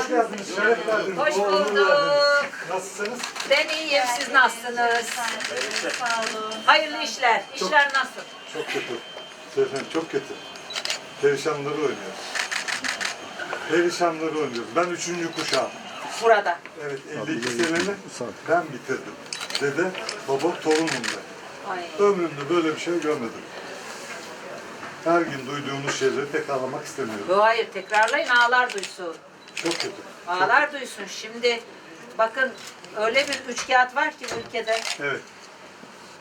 Hoş geldiniz, şeref verdiniz. Hoş bulduk. Nasılsınız? Ben iyiyim, siz nasılsınız? Sağ olun. Hayırlı işler. İşler nasıl? Çok kötü. Efendim çok kötü. Perişanları oynuyoruz. Perişanları oynuyoruz. Ben üçüncü kuşağım. Burada. Evet 52 seneni ben bitirdim. Dede, baba, torunum ben. Ay. Ömrümde böyle bir şey görmedim. Her gün duyduğumuz şeyleri tekrarlamak istemiyorum. Bu hayır, tekrarlayın ağlar duysun. Çok kötü. Ağlar duysun. Şimdi bakın öyle bir üç kağıt var ki ülkede Evet.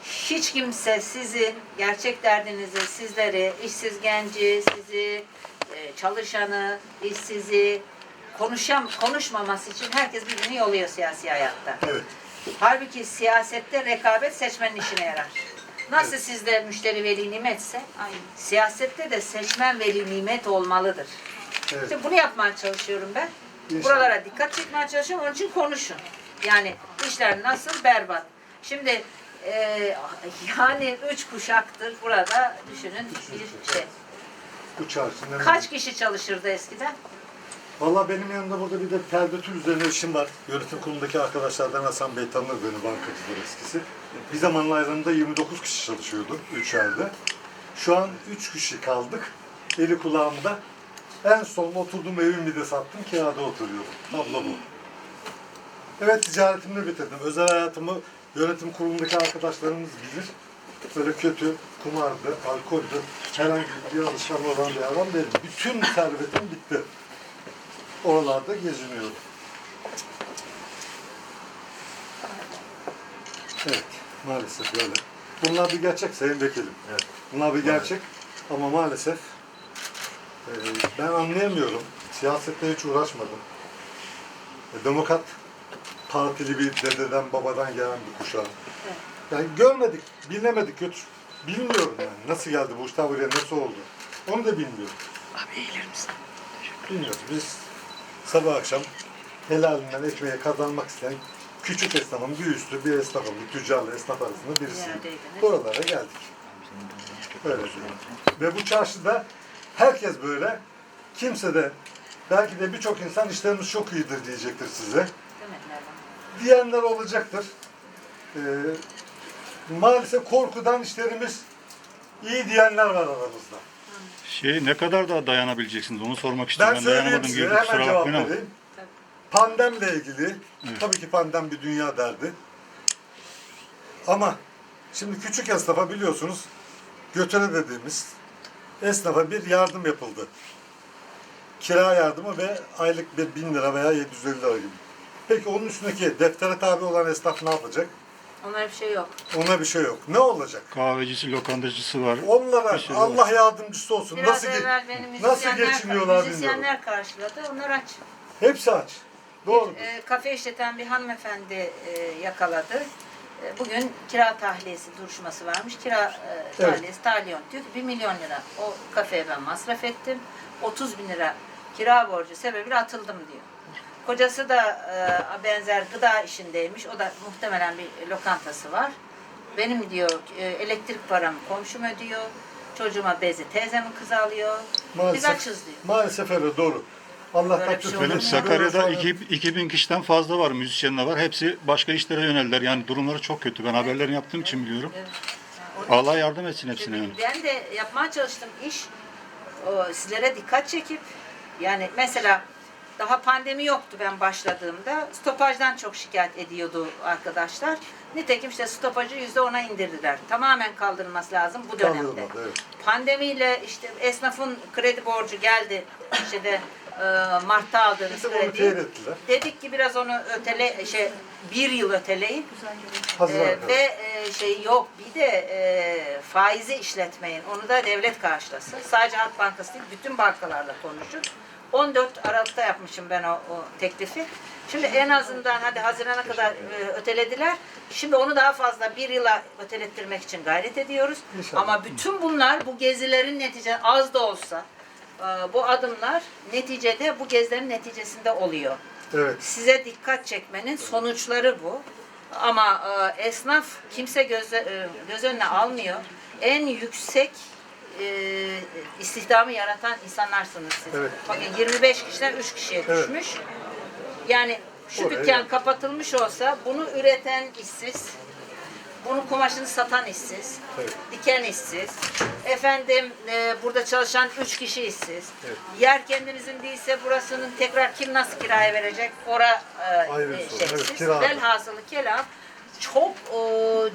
hiç kimse sizin gerçek derdinizi, sizleri, işsiz genci, sizi, e, çalışanı, işsizi konuşam konuşmaması için herkes birbirini yoluyor siyasi hayatta. Evet. Halbuki siyasette rekabet seçmenin işine yarar. Nasıl sizde müşteri veli nimetse, Aynen. siyasette de seçmen veli nimet olmalıdır. Evet. İşte bunu yapmaya çalışıyorum ben. İnşallah. Buralara dikkat çekmeye çalışıyorum. Onun için konuşun. Yani işler nasıl berbat. Şimdi e, yani üç kuşaktır burada düşünün bir şey. Bu çarşının Kaç kişi çalışırdı eskiden? Valla benim yanımda burada bir de terbiyatür üzerine işim var. Yönetim kurulundaki arkadaşlardan Hasan Bey tanır beni bankacılar eskisi. Bir zamanlar aramda 29 kişi çalışıyordu 3 yerde. Şu an 3 kişi kaldık. Eli kulağımda. En son oturduğum evimi de sattım. Kirada oturuyorum. Tablo bu. Evet ticaretimi bitirdim. Özel hayatımı yönetim kurulundaki arkadaşlarımız bilir. Böyle kötü, kumardı, alkoldü, herhangi bir alışkanlığı olan bir adam değilim. Bütün servetim bitti. Oralarda geziniyorum. Evet, maalesef böyle. Bunlar bir gerçek Sayın Vekilim. Bunlar bir gerçek ama maalesef e, ben anlayamıyorum. Siyasette hiç uğraşmadım. E, Demokrat partili bir dededen babadan gelen bir kuşağım. Yani görmedik, bilemedik, götür. Bilmiyorum yani nasıl geldi bu işler buraya, nasıl oldu. Onu da bilmiyorum. Abi eğilir misin? Bilmiyoruz. Biz sabah akşam helalinden ekmeği kazanmak isteyen küçük esnafın bir üstü bir esnafın, bir tüccarla esnaf arasında. Neredeydiniz? Buralara geldik. Öyle söyleyeyim. Ve bu çarşıda herkes böyle. Kimse de belki de birçok insan işlerimiz çok iyidir diyecektir size. Diyenler olacaktır. Ee, maalesef korkudan işlerimiz iyi diyenler var aramızda. Şey ne kadar daha dayanabileceksiniz onu sormak istiyorum. Ben Ben, söyleyeyim dayanamadım size, girdim hemen kusura cevap vereyim. Pandemle ilgili, tabii ki pandem bir dünya derdi. Ama şimdi küçük esnafa biliyorsunuz, götüre dediğimiz esnafa bir yardım yapıldı. Kira yardımı ve aylık bir bin lira veya 750 lira gibi. Peki onun üstündeki deftere tabi olan esnaf ne yapacak? Onlara bir şey yok. Ona bir şey yok. Ne olacak? Kahvecisi, lokantacısı var. Onlara Bir şey Allah yardımcısı olsun. Biraz nasıl ge- evvel benim nasıl müzisyenler, geçiniyorlar bilmiyorum. müzisyenler karşıladı. Onlar aç. Hepsi aç. Doğru. E, kafe işleten bir hanımefendi e, yakaladı. Bugün kira tahliyesi duruşması varmış. Kira e, Evet. tahliyesi, tahliyon diyor ki 1 milyon lira o kafeye ben masraf ettim. 30 bin lira kira borcu sebebiyle atıldım diyor. Kocası da e, benzer gıda işindeymiş. O da muhtemelen bir lokantası var. Benim diyor e, elektrik paramı komşum ödüyor. Çocuğuma bezi teyzemin kızı alıyor. Biz açız diyor. Maalesef öyle doğru. Allah Böyle bir takdir şey Benim olur mu? Sakarya'da 2000 kişiden fazla var müzisyenler var. Hepsi başka işlere yöneldiler. Yani durumları çok kötü. Ben haberlerini yaptığım için biliyorum. Evet. Onun Allah yardım etsin hepsine yani. Ben de yapmaya çalıştım iş o, sizlere dikkat çekip yani mesela daha pandemi yoktu ben başladığımda. Stopajdan çok şikayet ediyordu arkadaşlar. Nitekim işte stopajı yüzde ona indirdiler. Tamamen kaldırılması lazım bu dönemde. Kaldırılmadı, evet. Pandemiyle işte esnafın kredi borcu geldi. İşte de Mart'ta aldığınız onu teyit ettiler. Dedik ki biraz onu ötele şey bir yıl öteleyin. Hazır Ee, arkadaşlar. ve e, şey yok bir de e, faizi işletmeyin. Onu da devlet karşılasın. Sadece Halk Bankası değil bütün bankalarla konuşun. 14 Aralık'ta yapmışım ben o, o teklifi. Şimdi en azından hadi Haziran'a kadar e, ötelediler. Şimdi onu daha fazla bir yıla ötelettirmek için gayret ediyoruz. İnşallah. Ama bütün bunlar bu gezilerin neticesi az da olsa e, bu adımlar neticede bu gezilerin neticesinde oluyor Evet. size dikkat çekmenin sonuçları bu. Ama e, esnaf kimse göz, e, göz önüne almıyor. En yüksek e, istihdamı yaratan insanlarsınız siz. Evet. Bakın 25 kişiden 3 kişiye Evet. düşmüş. Yani şu Oraya dükkan kapatılmış olsa bunu üreten işsiz, bunu kumaşını satan işsiz, Evet. diken işsiz, efendim e, burada çalışan üç kişi işsiz. Evet. Yer kendimizin değilse burasının tekrar kim nasıl kiraya verecek? Ora e, Ayrı e, sorun. şeysiz. Evet, kira. Velhasılı kelam çok e,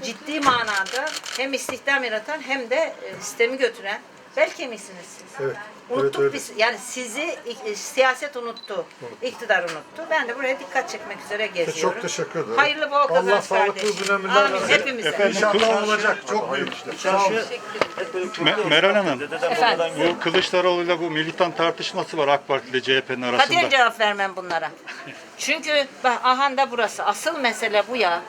ciddi manada hem istihdam yaratan hem de e, sistemi götüren bel kemiğisiniz siz. Evet. Unuttuk Evet, biz. Yani sizi e, siyaset unuttu. iktidar unuttu. Ben de buraya dikkat çekmek üzere geziyorum. Çok teşekkür ederim. Hayırlı bol Allah kazanç sağlıklı kardeşim. uzun ömürler Amin. versin. Hepimize. Efendim, İnşallah olacak. Çok büyük. Sağ olun. Me- Meral Hanım, Efendim. bu Kılıçdaroğlu'yla bu militan tartışması var AK Parti ile CHP'nin Katiyen arasında. cevap vermem bunlara. Çünkü bak ahanda burası. Asıl mesele bu ya.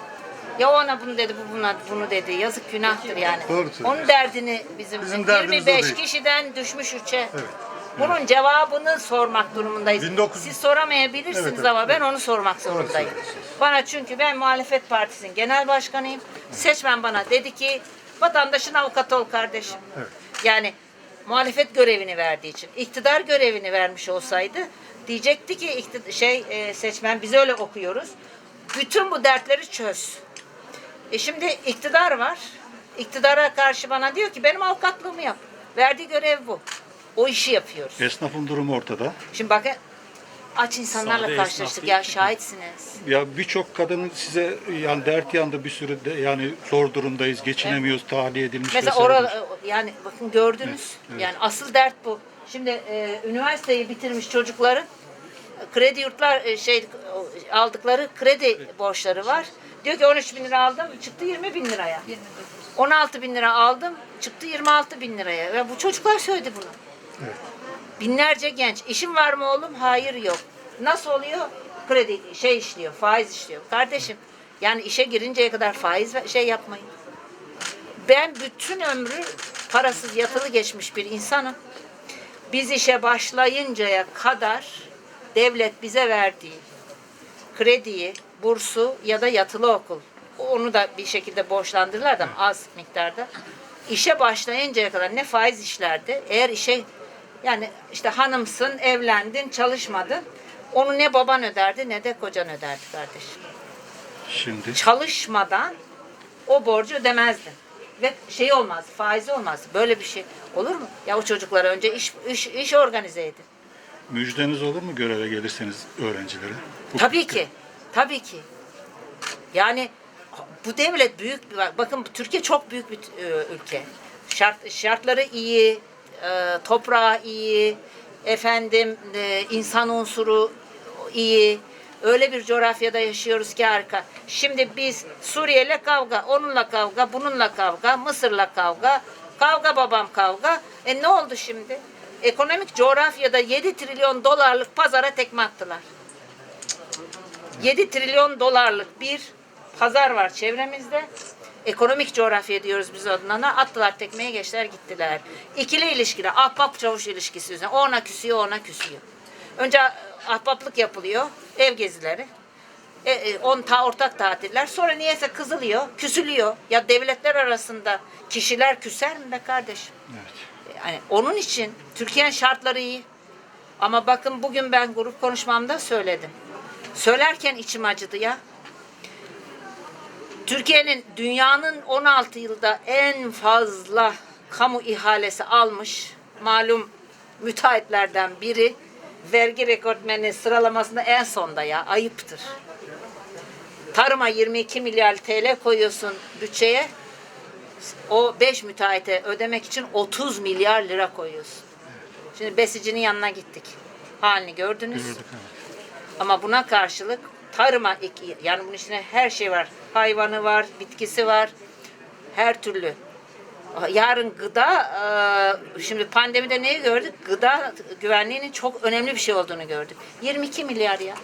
Ya ona bunu dedi, bu buna bunu dedi. Yazık günahtır yani. Doğru. Onun derdini bizim, Bizim derdimiz o 25 değil. kişiden düşmüş üçe. Bunun cevabını sormak durumundayız. 1900 Siz soramayabilirsiniz Evet, evet, ama ben onu sormak zorundayım. Bana çünkü ben muhalefet partisinin genel başkanıyım. Seçmen bana dedi ki vatandaşın avukatı ol kardeşim. Yani muhalefet görevini verdiği için. iktidar görevini vermiş olsaydı diyecekti ki iktid- şey e, seçmen biz öyle okuyoruz. Bütün bu dertleri çöz. E şimdi iktidar var. İktidara karşı bana diyor ki benim avukatlığımı yap. Verdiği görev bu. O işi yapıyoruz. Esnafın durumu ortada. Şimdi bakın aç insanlarla karşılaştık ya şahitsiniz. Ya birçok kadının size yani dert yandı bir sürü de yani zor durumdayız, geçinemiyoruz, tahliye edilmiş Mesela vesaire. orada yani bakın gördünüz. Yani asıl dert bu. Şimdi e, üniversiteyi bitirmiş çocukların kredi yurtlar e, şey aldıkları kredi borçları var. Diyor ki 13 bin lira aldım çıktı 20 bin liraya. 16 bin lira aldım çıktı 26 bin liraya. Ve bu çocuklar söyledi bunu. Binlerce genç. İşin var mı oğlum? Hayır yok. Nasıl oluyor? Kredi şey işliyor, faiz işliyor. Kardeşim yani işe girinceye kadar faiz şey yapmayın. Ben bütün ömrü parasız yatılı geçmiş bir insanım. Biz işe başlayıncaya kadar devlet bize verdiği krediyi, bursu ya da yatılı okul. Onu da bir şekilde borçlandırırlar da az miktarda. İşe başlayıncaya kadar ne faiz işlerdi. Eğer işe yani işte hanımsın, evlendin, çalışmadın. Onu ne baban öderdi ne de kocan öderdi kardeşim Şimdi çalışmadan o borcu ödemezdin. Ve şey olmaz, faizi olmaz. Böyle bir şey olur mu? Ya o çocuklara önce iş, iş, iş organize edin. Müjdeniz olur mu göreve gelirseniz öğrencilere? Tabii ki. Tabii ki. Yani bu devlet büyük bir bakın Türkiye çok büyük bir e, ülke. Şart, şartları iyi, e, toprağı iyi, efendim e, insan unsuru iyi. Öyle bir coğrafyada yaşıyoruz ki harika. Şimdi biz Suriye'yle kavga, onunla kavga, bununla kavga, Mısır'la kavga, kavga babam kavga. E ne oldu şimdi? Ekonomik coğrafyada 7 trilyon dolarlık pazara tekme attılar. 7 trilyon dolarlık bir pazar var çevremizde. Ekonomik coğrafya diyoruz biz adına. Attılar tekmeye geçtiler gittiler. İkili ilişkiler, ahbap çavuş ilişkisi üzerine. Ona küsüyor, ona küsüyor. Önce ahbaplık yapılıyor, ev gezileri. E, e, on ta ortak tatiller. Sonra niyeyse kızılıyor, küsülüyor. Ya devletler arasında kişiler küser mi be kardeşim? Yani onun için Türkiye'nin şartları iyi. Ama bakın bugün ben grup konuşmamda söyledim. Söylerken içim acıdı ya. Türkiye'nin dünyanın 16 yılda en fazla kamu ihalesi almış malum müteahhitlerden biri vergi rekortmeni sıralamasında en sonda ya ayıptır. Tarıma 22 milyar TL koyuyorsun bütçeye. O 5 müteahhite ödemek için 30 milyar lira koyuyorsun. Şimdi besicinin yanına gittik. Halini gördünüz. Ama buna karşılık tarıma yani bunun içine her şey var. Hayvanı var, bitkisi var. Her türlü. Yarın gıda, e, şimdi pandemide neyi gördük? Gıda güvenliğinin çok önemli bir şey olduğunu gördük. 22 milyar ya.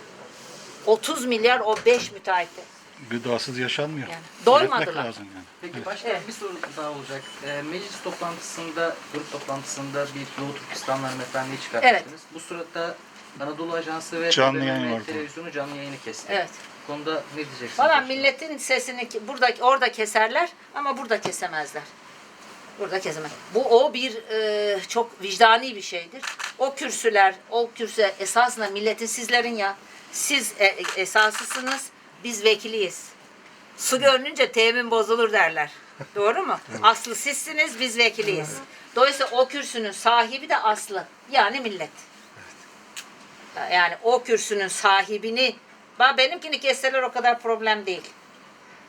30 milyar o 5 müteahhite. Gıdasız yaşanmıyor. Yani Üretmek doymadılar. lazım yani. Peki başkan Evet. bir soru daha olacak. Ee, meclis toplantısında, grup toplantısında bir Doğu Türkistan'la hanımefendiyi çıkarttınız. Bu sırada Anadolu Ajansı ve Canlı yayın vardı. televizyonu canlı yayını kesti. Evet. Bu konuda ne diyeceksiniz? Valla milletin sesini burada orada keserler ama burada kesemezler. Burada kesemez. Bu o bir e, çok vicdani bir şeydir. O kürsüler, o kürsü esasında milletin sizlerin ya. Siz e, e, esasısınız, biz vekiliyiz. Su görününce temin bozulur derler. Doğru mu? Aslı sizsiniz, biz vekiliyiz. Dolayısıyla o kürsünün sahibi de aslı. Yani millet. Yani o kürsünün sahibini, benimkini kesseler o kadar problem değil.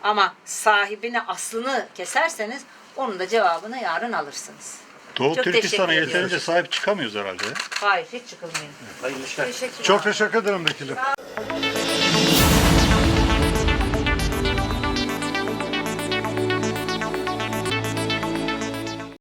Ama sahibini, aslını keserseniz onun da cevabını yarın alırsınız. Doğu Çok Türkistan'a teşekkür yeterince ediyoruz. sahip çıkamıyoruz herhalde. Hayır, hiç çıkılmıyor. Hayırlı işler. Çok teşekkür ederim vekilim.